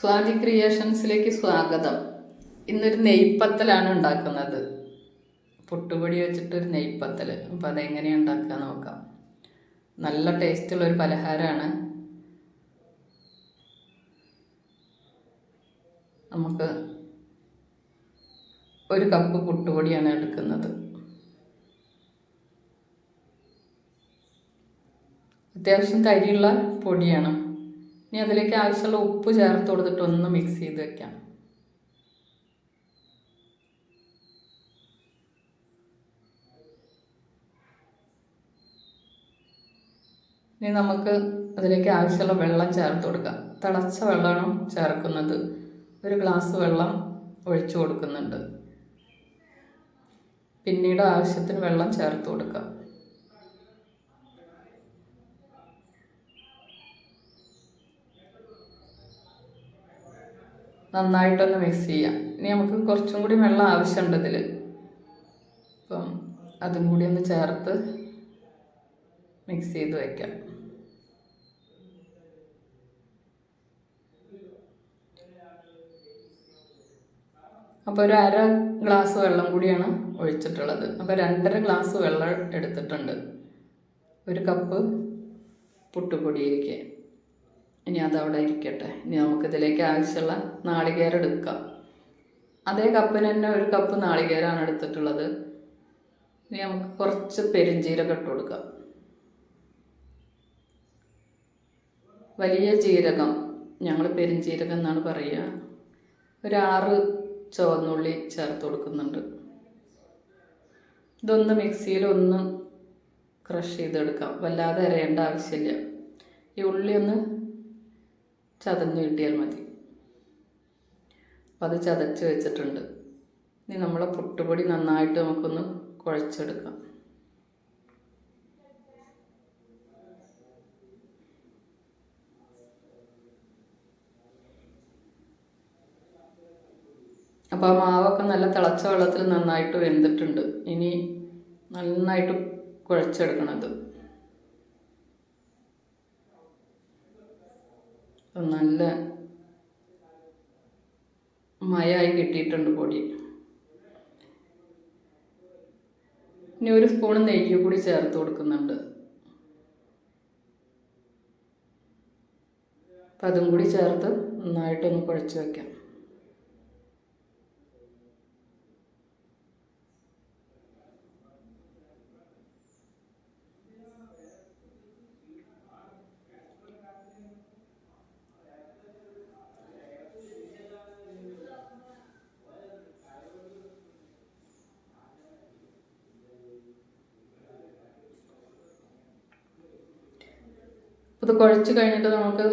സ്വാതി ക്രിയേഷൻസിലേക്ക് സ്വാഗതം. ഇന്നൊരു നെയ്പ്പത്തലാണ് ഉണ്ടാക്കുന്നത്. പുട്ടുപൊടി വെച്ചിട്ടൊരു നെയ്പ്പത്തൽ അപ്പോൾ അതെങ്ങനെയാണ് ഉണ്ടാക്കുക നോക്കാം. നല്ല ടേസ്റ്റുള്ള ഒരു പലഹാരമാണ് നമുക്ക് ഒരു കപ്പ് പുട്ടുപൊടിയാണ് എടുക്കുന്നത്. അത്യാവശ്യം തരിയുള്ള പൊടിയാണ്. ഇനി അതിലേക്ക് ആവശ്യമുള്ള ഉപ്പ് ചേർത്ത് കൊടുത്തിട്ട് ഒന്ന് മിക്സ് ചെയ്ത് വെക്കാം. ഇനി നമുക്ക് അതിലേക്ക് ആവശ്യമുള്ള വെള്ളം ചേർത്ത് കൊടുക്കാം. തിളച്ച വെള്ളമാണ് ചേർക്കുന്നത്. ഒരു ഗ്ലാസ് വെള്ളം ഒഴിച്ചു കൊടുക്കുന്നുണ്ട്. പിന്നീട് ആവശ്യത്തിന് വെള്ളം ചേർത്ത് കൊടുക്കാം. നന്നായിട്ടൊന്ന് മിക്സ് ചെയ്യാം. ഇനി നമുക്ക് കുറച്ചും കൂടി വെള്ളം ആവശ്യമുണ്ട് ഇതിൽ അപ്പം അതും കൂടി ഒന്ന് ചേർത്ത് മിക്സ് ചെയ്ത് വയ്ക്കാം അപ്പോൾ ഒരു അര ഗ്ലാസ് വെള്ളം കൂടിയാണ് ഒഴിച്ചിട്ടുള്ളത്. അപ്പോൾ രണ്ടര ഗ്ലാസ് വെള്ളം എടുത്തിട്ടുണ്ട്. ഒരു കപ്പ് പുട്ടുപൊടിയിരിക്കെ ഇനി അതവിടെ ഇരിക്കട്ടെ. ഇനി നമുക്കിതിലേക്ക് ആവശ്യമുള്ള നാളികേരം എടുക്കാം. അതേ കപ്പിന് തന്നെ ഒരു കപ്പ് നാളികേരമാണ് എടുത്തിട്ടുള്ളത്. ഇനി നമുക്ക് കുറച്ച് പെരുംജീരകം ഇട്ട് കൊടുക്കാം. വലിയ ജീരകം. ഞങ്ങൾ പെരുംജീരകം എന്നാണ് പറയുക. ഒരു ആറ് ചുവന്നുള്ളി ചേർത്ത് കൊടുക്കുന്നുണ്ട്. ഇതൊന്ന് മിക്സിയിൽ ഒന്ന് ക്രഷ് ചെയ്തെടുക്കാം. വല്ലാതെ അരയേണ്ട ആവശ്യമില്ല. ഈ ഉള്ളി ഒന്ന് ചതഞ്ഞ് കിട്ടിയാൽ മതി. അപ്പം അത് ചതച്ച് വെച്ചിട്ടുണ്ട്. ഇനി നമ്മളെ പുട്ടുപൊടി നന്നായിട്ട് നമുക്കൊന്ന് കുഴച്ചെടുക്കാം. അപ്പോൾ ആ മാവൊക്കെ നല്ല തിളച്ച വെള്ളത്തിൽ നന്നായിട്ട് വെന്തിട്ടുണ്ട്. ഇനി നന്നായിട്ട് കുഴച്ചെടുക്കണത് നല്ല മയായി കിട്ടിയിട്ടുണ്ട് പൊടി. ഇനി ഒരു സ്പൂൺ നെയ്യ് കൂടി ചേർത്ത് കൊടുക്കുന്നുണ്ട്. അപ്പം അതും കൂടി ചേർത്ത് നന്നായിട്ടൊന്ന് കുഴച്ച് വയ്ക്കാം ഇത് കുഴച്ച് കഴിഞ്ഞിട്ട് നമുക്ക്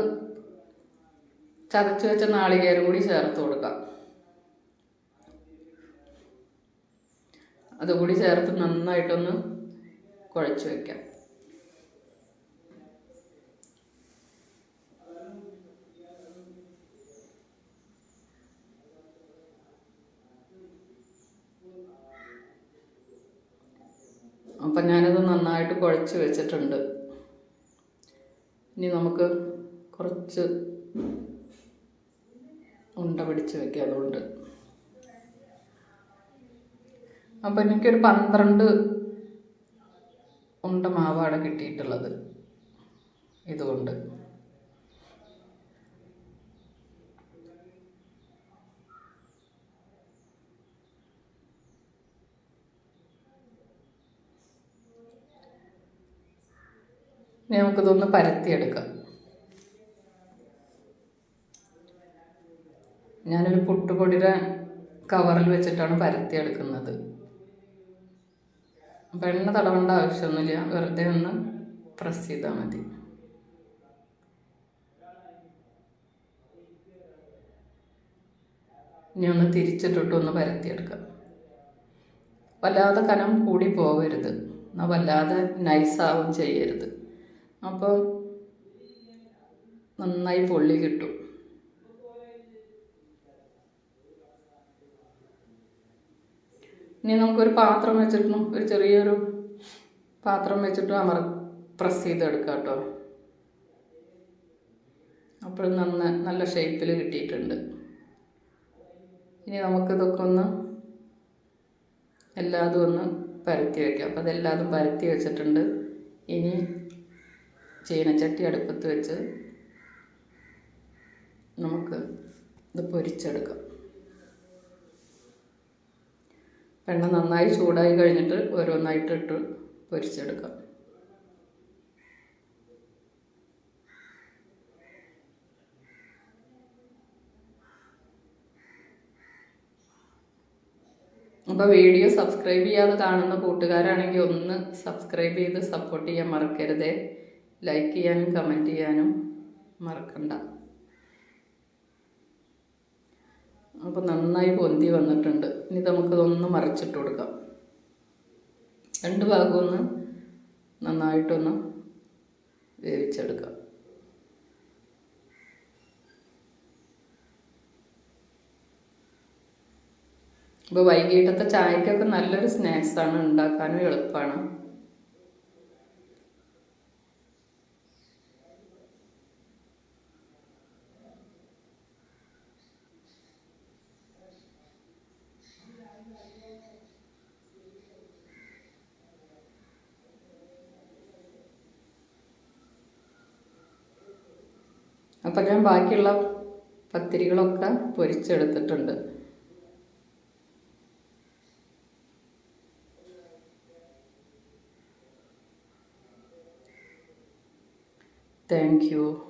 ചതച്ച് വെച്ച നാളികേരം കൂടി ചേർത്ത് കൊടുക്കാം. അതുകൂടി ചേർത്ത് നന്നായിട്ടൊന്ന് കുഴച്ച് വെക്കാം. അപ്പം ഞാനത് നന്നായിട്ട് കുഴച്ച് വെച്ചിട്ടുണ്ട്. ഇനി നമുക്ക് കുറച്ച് ഉണ്ട പിടിച്ച് വെക്കാം അതുകൊണ്ട് അപ്പം എനിക്കൊരു പന്ത്രണ്ട് ഉണ്ട മാവാണ് കിട്ടിയിട്ടുള്ളത്. ഇതുകൊണ്ട്. ഇനി നമുക്കിതൊന്ന് പരത്തിയെടുക്കാം. ഞാനൊരു പുട്ടുപൊടിയുടെ കവറിൽ വെച്ചിട്ടാണ് പരത്തിയെടുക്കുന്നത്. അപ്പം എണ്ണ തടവേണ്ട ആവശ്യമൊന്നുമില്ല. വെറുതെ ഒന്ന് പ്രസ് ചെയ്താൽ മതി. ഇനി ഒന്ന് തിരിച്ചിട്ടിട്ട് ഒന്ന് പരത്തിയെടുക്കാം. വല്ലാതെ കനം കൂടി പോകരുത്. എന്നാൽ വല്ലാതെ നൈസാവും ചെയ്യരുത്. അപ്പോൾ നന്നായി പൊള്ളി കിട്ടും. ഇനി നമുക്കൊരു പാത്രം വെച്ചിട്ടും ഒരു ചെറിയൊരു പാത്രം വെച്ചിട്ട് അമർ പ്രസ് ചെയ്തെടുക്കാം കേട്ടോ. അപ്പോഴും നന്ന നല്ല ഷേപ്പിൽ കിട്ടിയിട്ടുണ്ട്. ഇനി നമുക്കിതൊക്കെ ഒന്ന് എല്ലാതും ഒന്ന് പരത്തി വയ്ക്കാം അപ്പോൾ അതെല്ലാതും പരത്തി വെച്ചിട്ടുണ്ട്. ഇനി ചീനച്ചട്ടി അടുപ്പത്ത് വെച്ച് നമുക്ക് ഇത് പൊരിച്ചെടുക്കാം. വെള്ളം നന്നായി ചൂടായി കഴിഞ്ഞിട്ട് ഓരോന്നായിട്ട് ഇട്ട് പൊരിച്ചെടുക്കാം. അപ്പോൾ വീഡിയോ സബ്സ്ക്രൈബ് ചെയ്യാതെ കാണുന്ന കൂട്ടുകാരാണെങ്കിൽ ഒന്ന് സബ്സ്ക്രൈബ് ചെയ്ത് സപ്പോർട്ട് ചെയ്യാൻ മറക്കരുതേ. ലൈക്ക് ചെയ്യാനും കമന്റ് ചെയ്യാനും മറക്കണ്ട. അപ്പോൾ നന്നായി പൊന്തി വന്നിട്ടുണ്ട്. ഇനി നമുക്കതൊന്ന് മറിച്ചിട്ട് കൊടുക്കാം. രണ്ട് ഭാഗവും ഒന്ന് നന്നായിട്ടൊന്ന് വേവിച്ചെടുക്കാം. അപ്പോൾ വൈകിട്ടത്തെ ചായക്കൊക്കെ നല്ലൊരു സ്നാക്സാണ് ഉണ്ടാക്കാനും എളുപ്പമാണ് അപ്പം ഞാൻ ബാക്കിയുള്ള പത്തിരികളൊക്കെ പൊരിച്ചെടുത്തിട്ടുണ്ട്. Thank you